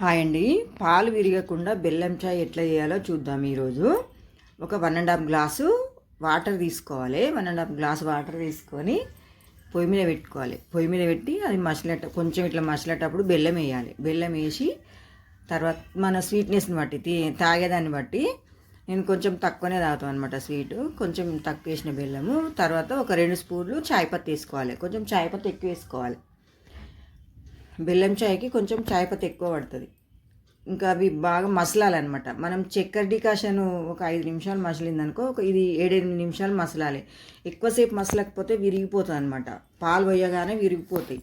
Hi అండి. పాలు విరగకుండా బెల్లం చాయ్ ఎట్లా చేయాలో చూద్దాం ఈరోజు. ఒక one and half glass water తీసుకోవాలి. One and half glass water తీసుకొని పొయ్యి మీద పెట్టుకోవాలి. పొయ్యి మీద పెట్టి అది మసలేట కొంచెం ఇట్లా మసలేటప్పుడు బెల్లం వేయాలి. బెల్లం వేసి తర్వాత మన స్వీట్నెస్ని బట్టి తాగేదాన్ని బట్టి నేను కొంచెం తక్కువనే తాగుతాం అనమాట స్వీట్. కొంచెం తక్కువ వేసిన బెల్లము. తర్వాత ఒక రెండు స్పూన్లు చాయ్ పత్తి వేసుకోవాలి. కొంచెం చాయ్ పత్తి ఎక్కువ వేసుకోవాలి. బెల్లం చాయ్కి కొంచెం చాయ్ పత్తి ఎక్కువ పడుతుంది. ఇంకా అవి బాగా మసలాలన్నమాట. మనం చక్కెర డికాషన్ ఒక ఐదు నిమిషాలు మసలిందనుకో ఒక ఇది ఏడెనిమిది నిమిషాలు మసలాలి. ఎక్కువసేపు మసలకపోతే విరిగిపోతుంది అనమాట పాలు పోయగానే విరిగిపోతాయి.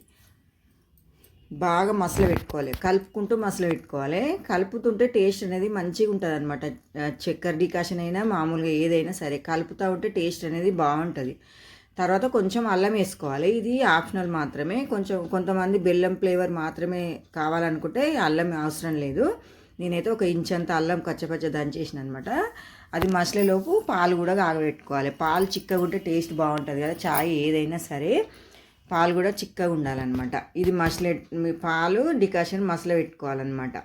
బాగా మసలు పెట్టుకోవాలి కలుపుకుంటూ మసలు పెట్టుకోవాలి కలుపుతుంటే టేస్ట్ అనేది మంచిగా ఉంటుంది అనమాట చక్కెర డికాషన్ అయినా మామూలుగా ఏదైనా సరే కలుపుతూ ఉంటే టేస్ట్ అనేది బాగుంటుంది. తర్వాత కొంచెం అల్లం వేసుకోవాలి. ఇది ఆప్షనల్ మాత్రమే. కొంచెం కొంతమంది బెల్లం ఫ్లేవర్ మాత్రమే కావాలనుకుంటే అల్లం అవసరం లేదు. నేనైతే ఒక ఇంచంత అల్లం కచ్చపచ్చ దంచేసిన అనమాట అది మసలేలోపు పాలు కూడా కాగబెట్టుకోవాలి. పాలు చిక్కగా ఉంటే టేస్ట్ బాగుంటుంది కదా. చాయ్ ఏదైనా సరే పాలు కూడా చిక్కగా ఉండాలన్నమాట. ఇది మసలే పాలు డికాషన్ మసల పెట్టుకోవాలన్నమాట.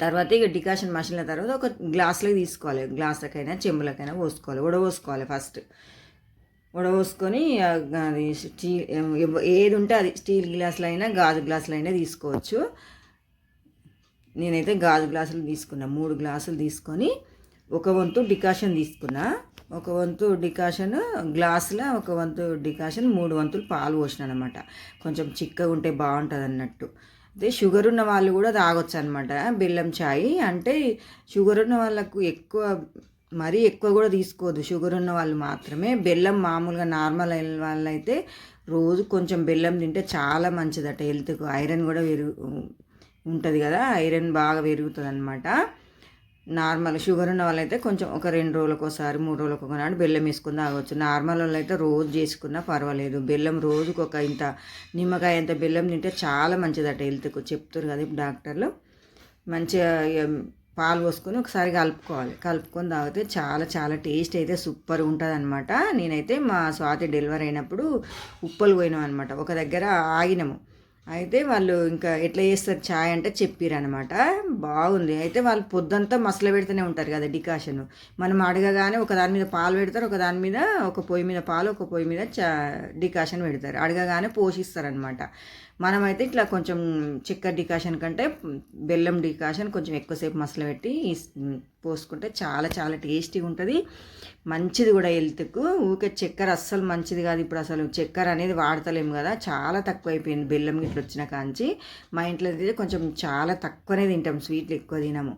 తర్వాత ఇక డికాషన్ మసిలిన తర్వాత ఒక గ్లాసులోకి తీసుకోవాలి. గ్లాసులకైనా చెంబులకైనా పోసుకోవాలి. ఉడబోసుకోవాలి ఫస్ట్. ఉడబోసుకొని అది స్టీల్ ఏది ఉంటే అది స్టీల్ గ్లాసులు అయినా గాజు గ్లాసులు అయినా తీసుకోవచ్చు. నేనైతే గాజు గ్లాసులు తీసుకున్నా మూడు గ్లాసులు తీసుకొని ఒక వంతు డికాషన్ తీసుకున్నా. ఒక వంతు డికాషన్ గ్లాసులో ఒక వంతు డికాషన్ మూడు వంతులు పాలు పోసిన అనమాట కొంచెం చిక్కగా ఉంటే బాగుంటుంది అన్నట్టు అదే షుగర్ ఉన్న వాళ్ళు కూడా తాగొచ్చు అనమాట బెల్లం చాయ్ అంటే షుగర్ ఉన్న వాళ్ళకు ఎక్కువ మరీ ఎక్కువ కూడా తీసుకోవద్దు. షుగర్ ఉన్న వాళ్ళు మాత్రమే. బెల్లం మామూలుగా నార్మల్ అయిన వాళ్ళైతే రోజు కొంచెం బెల్లం తింటే చాలా మంచిదట. హెల్త్కు ఐరన్ కూడా పెరుగు ఉంటుంది కదా. ఐరన్ బాగా పెరుగుతుంది అనమాట నార్మల్ షుగర్ ఉన్న వాళ్ళైతే కొంచెం ఒక రెండు రోజులకు ఒకసారి మూడు రోజులకు ఒకనాడు బెల్లం వేసుకుని తాగొచ్చు. నార్మల్ వాళ్ళు అయితే రోజు చేసుకున్నా పర్వాలేదు. బెల్లం రోజుకు ఒక ఇంత నిమ్మకాయ ఇంత బెల్లం తింటే చాలా మంచిదట హెల్త్కు చెప్తారు కదా ఇప్పుడు డాక్టర్లు. మంచిగా పాలు పోసుకొని ఒకసారి కలుపుకోవాలి. కలుపుకొని తాగితే చాలా చాలా టేస్ట్ అయితే సూపర్ ఉంటుంది అనమాట నేనైతే మా స్వాతి డెలివరీ అయినప్పుడు ఉప్పలు పోయినాం అనమాట ఒక దగ్గర ఆగినాము. అయితే వాళ్ళు ఇంకా ఎట్లా చేస్తారు ఛాయ్ అంటే చెప్పిరనమాట బాగుంది. అయితే వాళ్ళు పొద్దంతా మసలు పెడుతూనే ఉంటారు కదా డికాషన్. మనం అడగగానే ఒక దాని మీద పాలు పెడతారు ఒక దాని మీద ఒక పొయ్యి మీద పాలు ఒక పొయ్యి మీద చా డికాషన్ పెడతారు. అడగగానే పోషిస్తారనమాట మనమైతే ఇట్లా కొంచెం చక్కెర డికాషన్ కంటే బెల్లం డికాషన్ కొంచెం ఎక్కువసేపు మసలు పెట్టి పోసుకుంటే చాలా చాలా టేస్టీగా ఉంటుంది. మంచిది కూడా హెల్త్కు. ఊకే చక్కెర అస్సలు మంచిది కాదు. ఇప్పుడు అసలు చక్కెర అనేది వాడతలేము కదా. చాలా తక్కువ అయిపోయింది బెల్లం ఇట్లా వచ్చిన కాంచి. మా ఇంట్లో అయితే కొంచెం చాలా తక్కువనే తింటాం. స్వీట్లు ఎక్కువ తినము.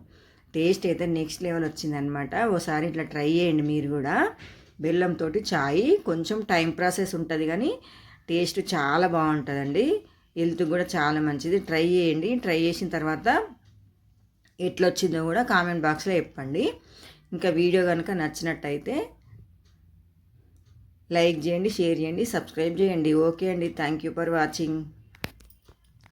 టేస్ట్ అయితే నెక్స్ట్ లెవెల్ వచ్చిందనమాట. ఓసారి ఇట్లా ట్రై చేయండి మీరు కూడా. బెల్లంతో చాయ్. కొంచెం టైం ప్రాసెస్ ఉంటుంది కానీ టేస్ట్ చాలా బాగుంటుందండి. హెల్త్ కూడా చాలా మంచిది. ట్రై చేయండి. ట్రై చేసిన తర్వాత ఎట్లా వచ్చిందో కూడా కామెంట్ బాక్స్లో చెప్పండి. ఇంకా వీడియో కనుక నచ్చినట్టయితే లైక్ చేయండి షేర్ చేయండి సబ్స్క్రైబ్ చేయండి. ఓకే అండి. Thank you for watching.